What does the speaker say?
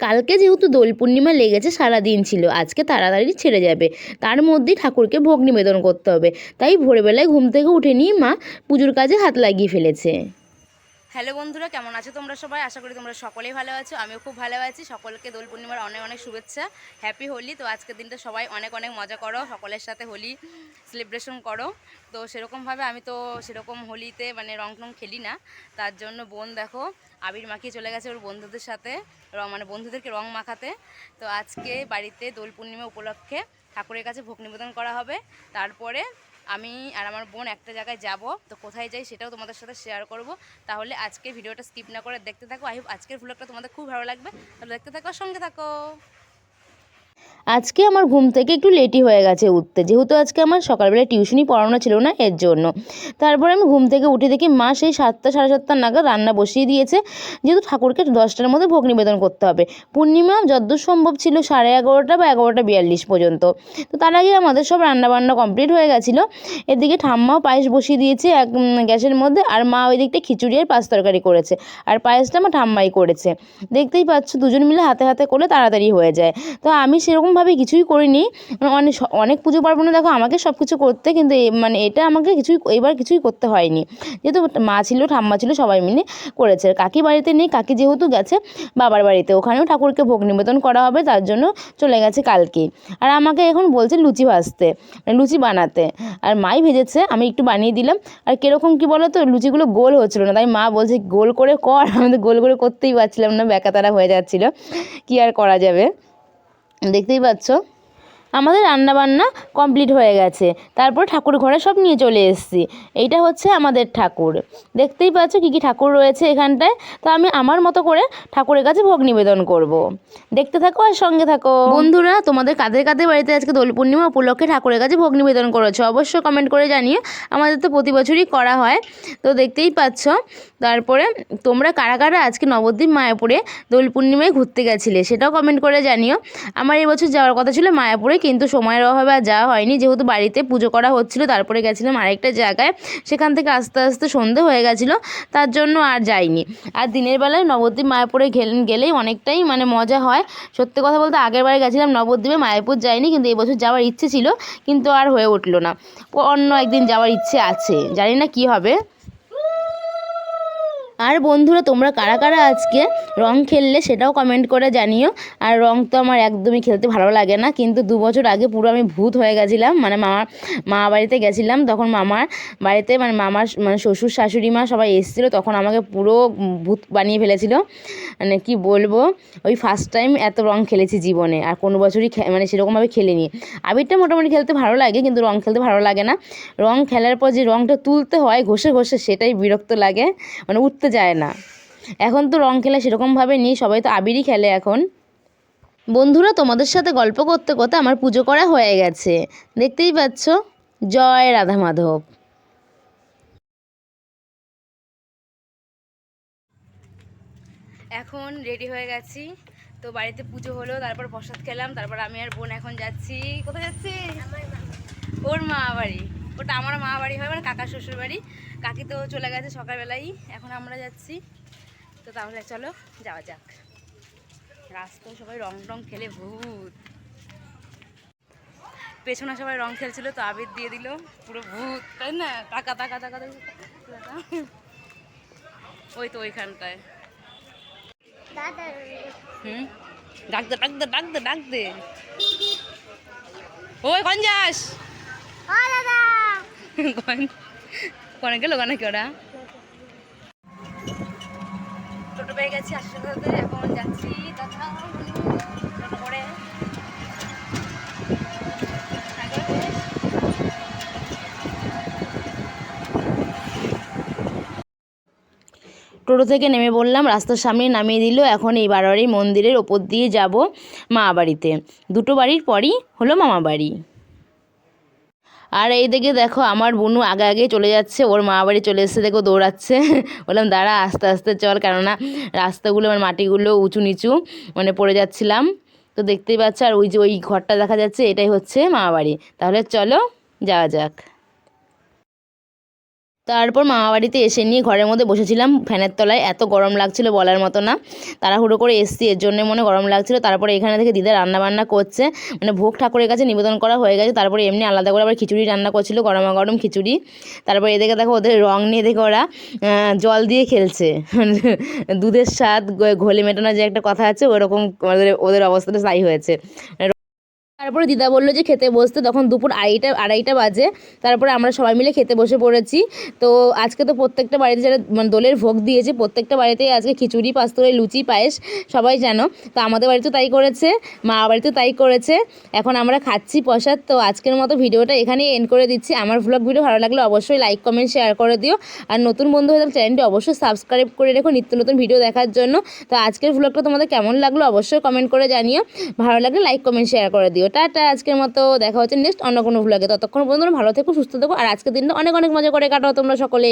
কালকে যেহেতু দোল পূর্ণিমা লেগেছে সারা দিন ছিল, আজকে তাড়াতাড়ি ছেড়ে যাবে। তার মধ্যেই ঠাকুরকে ভোগ নিবেদন করতে হবে। তাই ভোরবেলায় ঘুম থেকে উঠে নিয়ে মা পুজোর কাজে হাত লাগিয়ে ফেলেছে। হ্যালো বন্ধুরা, কেমন আছো তোমরা সবাই? আশা করি তোমরা সকলেই ভালো আছো। আমিও খুব ভালো আছি। সকলকে দোল পূর্ণিমার অনেক অনেক শুভেচ্ছা। হ্যাপি হোলি তো আজকের দিনটা সবাই অনেক অনেক মজা করো। সকলের সাথে হোলি সেলিব্রেশন করো। তো সেরকমভাবে আমি তো সেরকম হোলিতে মানে রং টং খেলি না। তার জন্য বোন দেখো, আবির মাখিয়ে চলে গেছে ওর বন্ধুদের সাথে। রং মানে বন্ধুদেরকে রং মাখাতে। তো আজকে বাড়িতে দোল পূর্ণিমা উপলক্ষে ঠাকুরের কাছে ভোগ নিবেদন করা হবে। তারপরে আমি আর আমার বোন একটা জায়গায় যাব, তো কোথায় যাই সেটাও তোমাদের সাথে শেয়ার করব। তাহলে আজকে ভিডিওটা স্কিপ না করে দেখতে থাকো। আই হোপ আজকের ভ্লগটা তোমাদের খুব ভালো লাগবে। তাহলে দেখতে থাকো, সঙ্গে থাকো। আজকে আমার ঘুম থেকে একটু লেটই হয়ে গেছে উঠতে। যেহেতু আজকে আমার সকালবেলা টিউশনই পড়ানো ছিল না, এর জন্য। তারপরে আমি ঘুম থেকে উঠে দেখি মা সেই সাতটা, সাড়ে সাতটা নাগাদ রান্না বসিয়ে দিয়েছে। যেহেতু ঠাকুরকে দশটার মধ্যে ভোগ নিবেদন করতে হবে। পূর্ণিমা যতদূর সম্ভব ছিল সাড়ে এগারোটা বা এগারোটা বিয়াল্লিশ পর্যন্ত। তো তার আগে আমাদের সব রান্নাবান্না কমপ্লিট হয়ে গেছিল। এদিকে ঠাম্মাও পায়েস বসিয়ে দিয়েছে এক গ্যাসের মধ্যে, আর মা ওই দিকটা খিচুড়ি আর পাঁচ তরকারি করেছে। আর পায়েসটা আমার ঠাম্মাই করেছে। দেখতেই পাচ্ছ, দুজন মিলে হাতে হাতে করলে তাড়াতাড়ি হয়ে যায়। তো আমি সেরকমভাবে কিছুই করিনি। মানে অনেক অনেক পুজো পার্বণে দেখো আমাকে সব কিছু করতে কিন্তু মানে এটা আমাকে কিছুই এবার কিছুই করতে হয়নি। যেহেতু মা ছিল, ঠাম্মা ছিল, সবাই মিলে করেছে। কাকি বাড়িতে নেই, কাকি যেহেতু গেছে, বাবার বাড়িতে। ওখানেও ঠাকুরকে ভোগ নিবেদন করা হবে, তার জন্য চলে গেছে কালকে। আর আমাকে এখন বলছে লুচি ভাজতে মানে লুচি বানাতে। আর মাই ভেজেছে, আমি একটু বানিয়ে দিলাম। আর কীরকম কী বলো তো লুচিগুলো গোল হচ্ছিল না, তাই মা বলছে, গোল করে কর। আমি তো গোল করে করতেই পারছিলাম না ব্যাকাতারা হয়ে যাচ্ছিল। কী আর করা যাবে? দেখতেই পাচ্ছ? আমাদের রান্নাবান্না কমপ্লিট হয়ে গেছে। তারপর ঠাকুর ঘরে সব নিয়ে চলে এসেছি। এইটা হচ্ছে আমাদের ঠাকুর। দেখতেই পাচ্ছ কী কী ঠাকুর রয়েছে এখানটায়। তো আমি আমার মতো করে ঠাকুরের কাছে ভোগ নিবেদন করব। দেখতে থাকো আর সঙ্গে থাকো। বন্ধুরা, তোমাদের কাদের কাদের বাড়িতে আজকে দোল পূর্ণিমা উপলক্ষে ঠাকুরের কাছে ভোগ নিবেদন করেছ, অবশ্যই কমেন্ট করে জানিও। আমাদের তো প্রতি বছরই করা হয়। তো দেখতেই পাচ্ছ, তারপরে তোমরা কারা কারা আজকে নবদ্বীপ মায়াপুরে দোল পূর্ণিমায় ঘুরতে গেছিলে সেটাও কমেন্ট করে জানিও। আমার এবছর যাওয়ার কথা ছিল মায়াপুরে কিন্তু সময়ের অভাবে আর যাওয়া হয়নি। যেহেতু বাড়িতে পুজো করা হচ্ছিল, তারপরে গেছিলাম আরেকটা জায়গায়। সেখান থেকে আস্তে আস্তে সন্ধে হয়ে গেছিল, তার জন্য আর যাইনি। আর দিনের বেলায় নবদ্বীপ মায়াপুরে গেলে- গেলেই অনেকটাই মানে মজা হয়। সত্যি কথা বলতে আগের বারে গেছিলাম নবদ্বীপে, মায়াপুর যাইনি, কিন্তু এবছর যাওয়ার ইচ্ছে ছিল, কিন্তু আর হয়ে উঠল না। অন্য একদিন যাওয়ার ইচ্ছে আছে, জানি না কি হবে। আর বন্ধুরা, তোমরা কারা কারা আজকে রং খেললে সেটাও কমেন্ট করে জানিও। আর রং তো আমার একদমই খেলতে ভালো লাগে না, কিন্তু দু বছর আগে পুরো আমি ভূত হয়ে গেছিলাম। মানে মামার মা বাড়িতে গেছিলাম, তখন মামার বাড়িতে মানে মামার মানে শ্বশুর, শাশুড়ি মা সবাই এসেছিল, তখন আমাকে পুরো ভূত বানিয়ে ফেলেছিল। মানে কি বলব, ওই ফার্স্ট টাইম এত রং খেলেছি জীবনে, আর কোনো বছরই মানে সেরকমভাবে খেলিনি। আবিরটা মোটামুটি খেলতে ভালো লাগে, কিন্তু রং খেলতে ভালো লাগে না। রং খেলার পর যে রংটা তুলতে হয় ঘষে ঘষে, সেটাই বিরক্ত লাগে। মানে উঠতে যায় না। এখন তো রং খেলা সেরকমভাবে নেই, সবাই তো আবিরই খেলে এখন। বন্ধুরা, তোমাদের সাথে গল্প করতে করতে আমার পুজো করা হয়ে গেছে। দেখতেই পাচ্ছ? জয় রাধা মাধব। এখন রেডি হয়ে গেছি। তো বাড়িতে পুজো হলো, তারপর প্রসাদ খেলাম, তারপর আমি আর বোন এখন যাচ্ছি। কোথায় যাচ্ছি ওর মা বাড়ি। ওটা আমার মা বাড়ি হয় মানে কাকার শ্বশুর বাড়ি। কাকি তো চলে গেছে সকালবেলাই, এখন আমরা যাচ্ছি। তো তাহলে চলো, যাওয়া যাক। রাস্তায় সবাই রং টং খেলে ভূত। পেছনে সবাই রং খেলছিল, তো আবির দিয়ে দিল, পুরো ভূত, তাই না? টাকা টাকা টাকা ওই তো ওইখানটায়। হুম? ডাক দে ডাক দে ডাক দে ডাক দে। ওই কোন যাস কোন কোনে গেল কোনে ওরা? টোটো পেয়ে গেছি এখন যাচ্ছি টোটো করে টোটো থেকে নেমে বললাম রাস্তার সামনে নামিয়ে দিল এখন এই বারোয়ারি মন্দিরের ওপর দিয়ে যাব মা বাড়িতে। দুটো বাড়ির পরই হলো মামা বাড়ি। আর এই দিকে দেখো আমার বনু আগে আগে চলে যাচ্ছে, ওর মা বাড়ি চলে এসেছে, দেখো দৌড়াচ্ছে। বললাম, দাঁড়া, আস্তে আস্তে চল। কেননা রাস্তাগুলো, আমার মাটিগুলো উঁচু নিচু মানে পড়ে যাচ্ছিলাম। তো দেখতেই পাচ্ছ, আর ওই যে ওই ঘরটা দেখা যাচ্ছে, এটাই হচ্ছে মামা বাড়ি। তাহলে চলো, যাওয়া যাক। তারপর মামা বাড়িতে এসে নিয়ে ঘরের মধ্যে বসেছিলাম। ফ্যানের তলায় এত গরম লাগছিল বলার মতো না। তাড়াহুড়ো করে এসছি, এর জন্য মনে গরম লাগছিল। তারপরে এখানে থেকে দিদা রান্না বান্না করছে। মানে ভোগ ঠাকুরের কাছে নিবেদন করা হয়ে গেছে। তারপরে এমনি আলাদা করে আবার খিচুড়ি রান্না করছিল, গরমা গরম খিচুড়ি। তারপরে এদিকে দেখো ওদের রং নিয়ে দেখে ওরা জল দিয়ে খেলছে। দুধের স্বাদ ঘোলে মেটানো যে একটা কথা আছে, ওরকম ওদের ওদের অবস্থাটা তাই হয়েছে। তারপরে দিদা বলল যে খেতে বসতে তখন দুপুর আড়াইটা আড়াইটা বাজে। তারপরে আমরা সবাই মিলে খেতে বসে পড়েছি। তো আজকে তো প্রত্যেকটা বাড়িতে যারা মানে দোলের ভোগ দিয়েছে, প্রত্যেকটা বাড়িতেই আজকে খিচুড়ি পাস্তরে লুচি, পায়েস, সবাই জানো। তো আমাদের বাড়িতেও তাই করেছে, মা বাড়িতেও তাই করেছে। এখন আমরা খাচ্ছি প্রসাদ। তো আজকের মতো ভিডিওটা এখানেই এন্ড করে দিচ্ছি। আমার ভ্লগ ভিডিও ভালো লাগলে অবশ্যই লাইক কমেন্ট শেয়ার করে দিও। আর নতুন বন্ধু হয়ে চ্যানেলটি অবশ্যই সাবস্ক্রাইব করে রেখো নিত্য নতুন ভিডিও দেখার জন্য। তো আজকের ভ্লগটা তোমাদের কেমন লাগল অবশ্যই কমেন্ট করে জানিও। ভালো লাগলে লাইক কমেন্ট শেয়ার করে দিও। টাটা, আজকের মতো দেখা হচ্ছে নেক্সট অন্য কোনো ভ্লগে ততক্ষণ পর্যন্ত ভালো থেকো, সুস্থ থেকো, আর আজকের দিনটা অনেক অনেক মজা করে কাটাও তোমরা সকলেই।